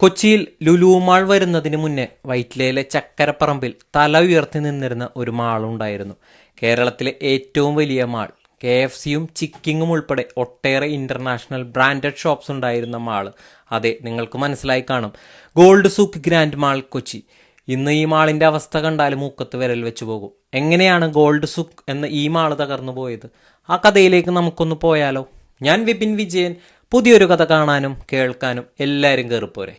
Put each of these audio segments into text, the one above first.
കൊച്ചിയിൽ ലുലുമാൾ വരുന്നതിന് മുന്നേ വൈറ്റിലയിലെ ചക്കരപ്പറമ്പിൽ തല ഉയർത്തി നിന്നിരുന്ന ഒരു മാളുണ്ടായിരുന്നു കേരളത്തിലെ ഏറ്റവും വലിയ മാൾ കെ എഫ് സിയും ചിക്കിങ്ങും ഉൾപ്പെടെ ഒട്ടേറെ ഇന്റർനാഷണൽ ബ്രാൻഡഡ് ഷോപ്സ് ഉണ്ടായിരുന്ന മാൾ അതെ നിങ്ങൾക്ക് മനസ്സിലായി കാണും. Gold souk grand mall Kochi. ഇന്ന് ഈ മാളിന്റെ അവസ്ഥ കണ്ടാൽ മൂക്കത്ത് വിരൽ വെച്ച് പോകും. എങ്ങനെയാണ് ഗോൾഡ് സുക്ക് എന്ന ഈ മാൾ തകർന്നു പോയത്? ആ കഥയിലേക്ക് നമുക്കൊന്ന് പോയാലോ? ഞാൻ വിപിൻ വിജയൻ പുതിയൊരു കഥ കാണാനും കേൾക്കാനും എല്ലാവരും കയറിപ്പോരെ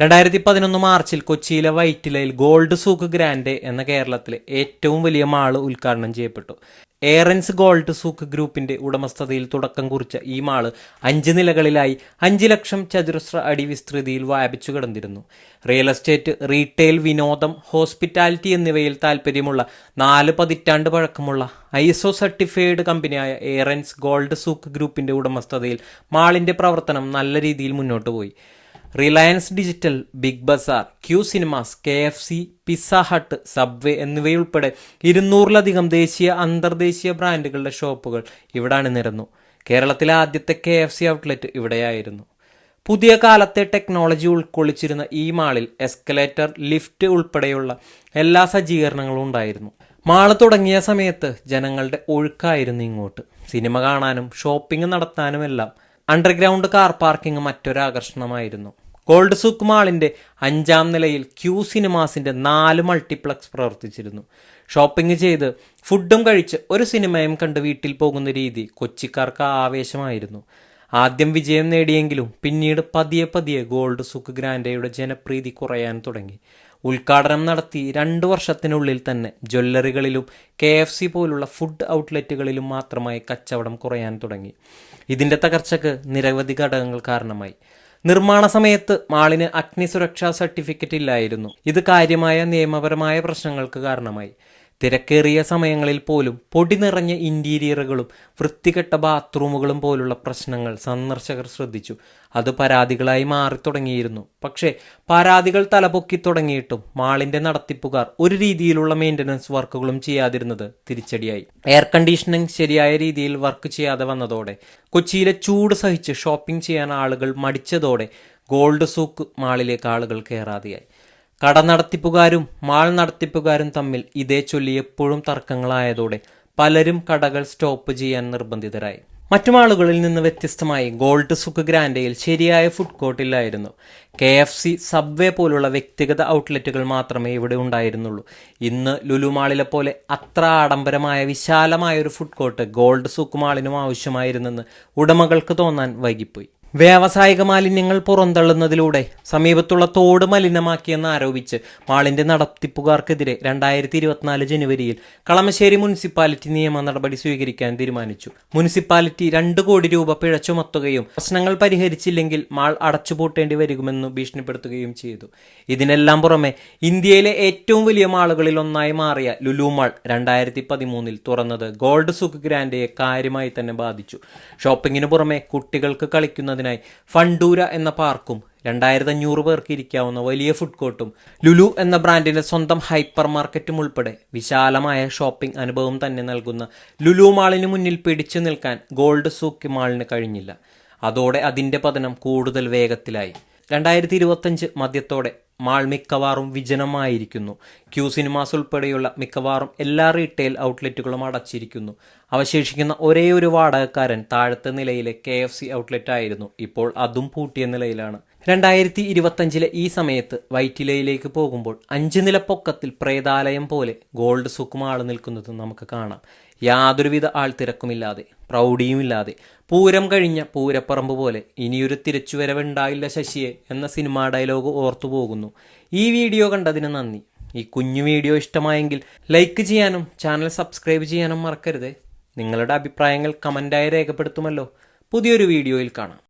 രണ്ടായിരത്തി പതിനൊന്ന് മാർച്ചിൽ കൊച്ചിയിലെ വൈറ്റിലയിൽ ഗോൾഡ് സൂക്ക് ഗ്രാൻഡ് എന്ന കേരളത്തിലെ ഏറ്റവും വലിയ മാൾ ഉദ്ഘാടനം ചെയ്യപ്പെട്ടു. എയറൻസ് ഗോൾഡ് സൂക്ക് ഗ്രൂപ്പിന്റെ ഉടമസ്ഥതയിൽ തുടക്കം കുറിച്ച ഈ മാൾ അഞ്ച് നിലകളിലായി അഞ്ച് ലക്ഷം ചതുരശ്ര അടി വിസ്തൃതിയിൽ വ്യാപിച്ചു കിടന്നിരുന്നു. റിയൽ എസ്റ്റേറ്റ് റീറ്റെയിൽ വിനോദം ഹോസ്പിറ്റാലിറ്റി എന്നിവയിൽ താൽപ്പര്യമുള്ള നാല് പതിറ്റാണ്ട് പഴക്കമുള്ള ഐ എസ് ഒ സർട്ടിഫൈഡ് കമ്പനിയായ എയറൻസ് ഗോൾഡ് സൂക്ക് ഗ്രൂപ്പിന്റെ ഉടമസ്ഥതയിൽ മാളിന്റെ പ്രവർത്തനം നല്ല രീതിയിൽ മുന്നോട്ട് പോയി. Reliance Digital Big Bazaar Q Cinemas K F C Pizza Hut Subway എന്നിവയുൾപ്പെടെ ഇരുന്നൂറിലധികം ദേശീയ അന്തർദേശീയ ബ്രാൻഡുകളുടെ ഷോപ്പുകൾ ഇവിടെ നിരന്നു. കേരളത്തിലെ ആദ്യത്തെ കെ എഫ് സി ഔട്ട്ലെറ്റ് ഇവിടെയായിരുന്നു. പുതിയ കാലത്തെ ടെക്നോളജി ഉൾക്കൊള്ളിച്ചിരുന്ന ഈ മാളിൽ എസ്കലേറ്റർ ലിഫ്റ്റ് ഉൾപ്പെടെയുള്ള എല്ലാ സജ്ജീകരണങ്ങളും ഉണ്ടായിരുന്നു. മാൾ തുടങ്ങിയ സമയത്ത് ജനങ്ങളുടെ ഒഴുക്കായിരുന്നു ഇങ്ങോട്ട്. സിനിമ കാണാനും ഷോപ്പിംഗ് നടത്താനുമെല്ലാം അണ്ടർഗ്രൗണ്ട് കാർ പാർക്കിംഗ് മറ്റൊരാകർഷണമായിരുന്നു ഗോൾഡ് സൂക്ക് മാളിന്റെ അഞ്ചാം നിലയിൽ ക്യൂ സിനിമാസിന്റെ നാല് മൾട്ടിപ്ലക്സ് പ്രവർത്തിച്ചിരുന്നു. ഷോപ്പിംഗ് ചെയ്ത് ഫുഡും കഴിച്ച് ഒരു സിനിമയും കണ്ട് വീട്ടിൽ പോകുന്ന രീതി കൊച്ചിക്കാർക്ക് ആവേശമായിരുന്നു. ആദ്യം വിജയം നേടിയെങ്കിലും പിന്നീട് പതിയെ പതിയെ ഗോൾഡ് സുക്ക് ഗ്രാൻഡയുടെ ജനപ്രീതി കുറയാൻ തുടങ്ങി. ഉദ്ഘാടനം നടത്തി രണ്ട് വർഷത്തിനുള്ളിൽ തന്നെ ജ്വല്ലറികളിലും കെ എഫ് സി പോലുള്ള ഫുഡ് ഔട്ട്ലെറ്റുകളിലും മാത്രമായി കച്ചവടം കുറയാൻ തുടങ്ങി. ഇതിന്റെ തകർച്ചക്ക് നിരവധി ഘടകങ്ങൾ കാരണമായി. നിർമ്മാണ സമയത്ത് മാളിന് അഗ്നി സുരക്ഷാ സർട്ടിഫിക്കറ്റ് ഇല്ലായിരുന്നു. ഇത് കാര്യമായ നിയമപരമായ പ്രശ്നങ്ങൾക്ക് കാരണമായി. തിരക്കേറിയ സമയങ്ങളിൽ പോലും പൊടി നിറഞ്ഞ ഇന്റീരിയറുകളും വൃത്തികെട്ട ബാത്റൂമുകളും പോലുള്ള പ്രശ്നങ്ങൾ സന്ദർശകർ ശ്രദ്ധിച്ചു. അത് പരാതികളായി മാറി തുടങ്ങിയിരുന്നു. പക്ഷേ പരാതികൾ തലപൊക്കി തുടങ്ങിയിട്ടും മാളിന്റെ നടത്തിപ്പുകാർ ഒരു രീതിയിലുള്ള മെയിന്റനൻസ് വർക്കുകളും ചെയ്യാതിരുന്നത് തിരിച്ചടിയായി. എയർ കണ്ടീഷനിങ് ശരിയായ രീതിയിൽ വർക്ക് ചെയ്യാതെ വന്നതോടെ കൊച്ചിയിലെ ചൂട് സഹിച്ച് ഷോപ്പിംഗ് ചെയ്യാൻ ആളുകൾ മടിച്ചതോടെ ഗോൾഡ് സൂക്ക് മാളിലേക്ക് ആളുകൾ കയറാതെയായി കട നടത്തിപ്പുകാരും മാൾ നടത്തിപ്പുകാരും തമ്മിൽ ഇതേ ചൊല്ലി എപ്പോഴും തർക്കങ്ങളായതോടെ പലരും കടകൾ സ്റ്റോപ്പ് ചെയ്യാൻ നിർബന്ധിതരായി. മറ്റു മാളുകളിൽ നിന്ന് വ്യത്യസ്തമായി ഗോൾഡ് സുക്ക് ഗ്രാൻഡയിൽ ശരിയായ ഫുഡ് കോർട്ടില്ലായിരുന്നു കെ എഫ് സി സബ്വേ പോലുള്ള വ്യക്തിഗത ഔട്ട്ലെറ്റുകൾ മാത്രമേ ഇവിടെ ഉണ്ടായിരുന്നുള്ളൂ. ഇന്ന് ലുലുമാളിലെ പോലെ അത്ര ആഡംബരമായ വിശാലമായ ഒരു ഫുഡ് കോർട്ട് ഗോൾഡ് സുക്ക് മാളിനും ആവശ്യമായിരുന്നെന്ന് ഉടമകൾക്ക് തോന്നാൻ വൈകിപ്പോയി. വ്യാവസായിക മാലിന്യങ്ങൾ പുറന്തള്ളുന്നതിലൂടെ സമീപത്തുള്ള തോട് മലിനമാക്കിയെന്ന് ആരോപിച്ച് മാളിന്റെ നടത്തിപ്പുകാർക്കെതിരെ രണ്ടായിരത്തി ഇരുപത്തിനാല് ജനുവരിയിൽ കളമശ്ശേരി മുനിസിപ്പാലിറ്റി നിയമ നടപടി സ്വീകരിക്കാൻ തീരുമാനിച്ചു. മുനിസിപ്പാലിറ്റി രണ്ട് കോടി രൂപ പിഴ ചുമത്തുകയും പ്രശ്നങ്ങൾ പരിഹരിച്ചില്ലെങ്കിൽ മാൾ അടച്ചുപൂട്ടേണ്ടി വരുമെന്ന് ഭീഷണിപ്പെടുത്തുകയും ചെയ്തു. ഇതിനെല്ലാം പുറമെ ഇന്ത്യയിലെ ഏറ്റവും വലിയ മാളുകളിൽ ഒന്നായി മാറിയ ലുലു മാൾ രണ്ടായിരത്തി പതിമൂന്നിൽ തുറന്നത് ഗോൾഡ് സുഖ് ഗ്രാൻഡയെ കാര്യമായി തന്നെ ബാധിച്ചു. ഷോപ്പിങ്ങിന് പുറമെ കുട്ടികൾക്ക് കളിക്കുന്നതിനായി ഫണ്ടൂര എന്ന പാർക്കും രണ്ടായിരത്തി അഞ്ഞൂറ് പേർക്ക് ഇരിക്കാവുന്ന വലിയ ഫുഡ് കോർട്ടും ലുലു എന്ന ബ്രാൻഡിന്റെ സ്വന്തം ഹൈപ്പർ മാർക്കറ്റും ഉൾപ്പെടെ വിശാലമായ ഷോപ്പിംഗ് അനുഭവം തന്നെ നൽകുന്ന ലുലു മാളിന് മുന്നിൽ പിടിച്ചു നിൽക്കാൻ ഗോൾഡ് സൂക്ക് മാളിന് കഴിഞ്ഞില്ല. അതോടെ അതിന്റെ പതനം കൂടുതൽ വേഗത്തിലായി. രണ്ടായിരത്തി ഇരുപത്തഞ്ച് മധ്യത്തോടെ മാൾ മിക്കവാറും വിജനമായിരിക്കുന്നു. ക്യൂ സിനിമാസ് ഉൾപ്പെടെയുള്ള മിക്കവാറും എല്ലാ റീറ്റെയിൽ ഔട്ട്ലെറ്റുകളും അടച്ചിരിക്കുന്നു. അവശേഷിക്കുന്ന ഒരേ ഒരു വാടകക്കാരൻ താഴത്തെ നിലയിലെ കെ എഫ് സി ഔട്ട്ലെറ്റ് ആയിരുന്നു ഇപ്പോൾ അതും പൂട്ടിയ നിലയിലാണ്. രണ്ടായിരത്തി ഇരുപത്തഞ്ചിലെ ഈ സമയത്ത് വൈറ്റിലയിലേക്ക് പോകുമ്പോൾ അഞ്ച് നില പൊക്കത്തിൽ പ്രേതാലയം പോലെ ഗോൾഡ് സുക്കുമാൾ നിൽക്കുന്നത് നമുക്ക് കാണാം. യാതൊരുവിധ ആൾത്തിരക്കുമില്ലാതെ. പ്രൗഢിയുമില്ലാതെ. പൂരം കഴിഞ്ഞ പൂരപ്പറമ്പ് പോലെ ഇനിയൊരു തിരിച്ചുവരവുണ്ടായില്ല ശശിയെ എന്ന സിനിമാ ഡയലോഗ് ഓർത്തു പോകുന്നു. ഈ വീഡിയോ കണ്ടതിന് നന്ദി. ഈ കുഞ്ഞു വീഡിയോ ഇഷ്ടമായെങ്കിൽ ലൈക്ക് ചെയ്യാനും ചാനൽ സബ്സ്ക്രൈബ് ചെയ്യാനും മറക്കരുത്. നിങ്ങളുടെ അഭിപ്രായങ്ങൾ കമന്റായി രേഖപ്പെടുത്തുമല്ലോ. പുതിയൊരു വീഡിയോയിൽ കാണാം.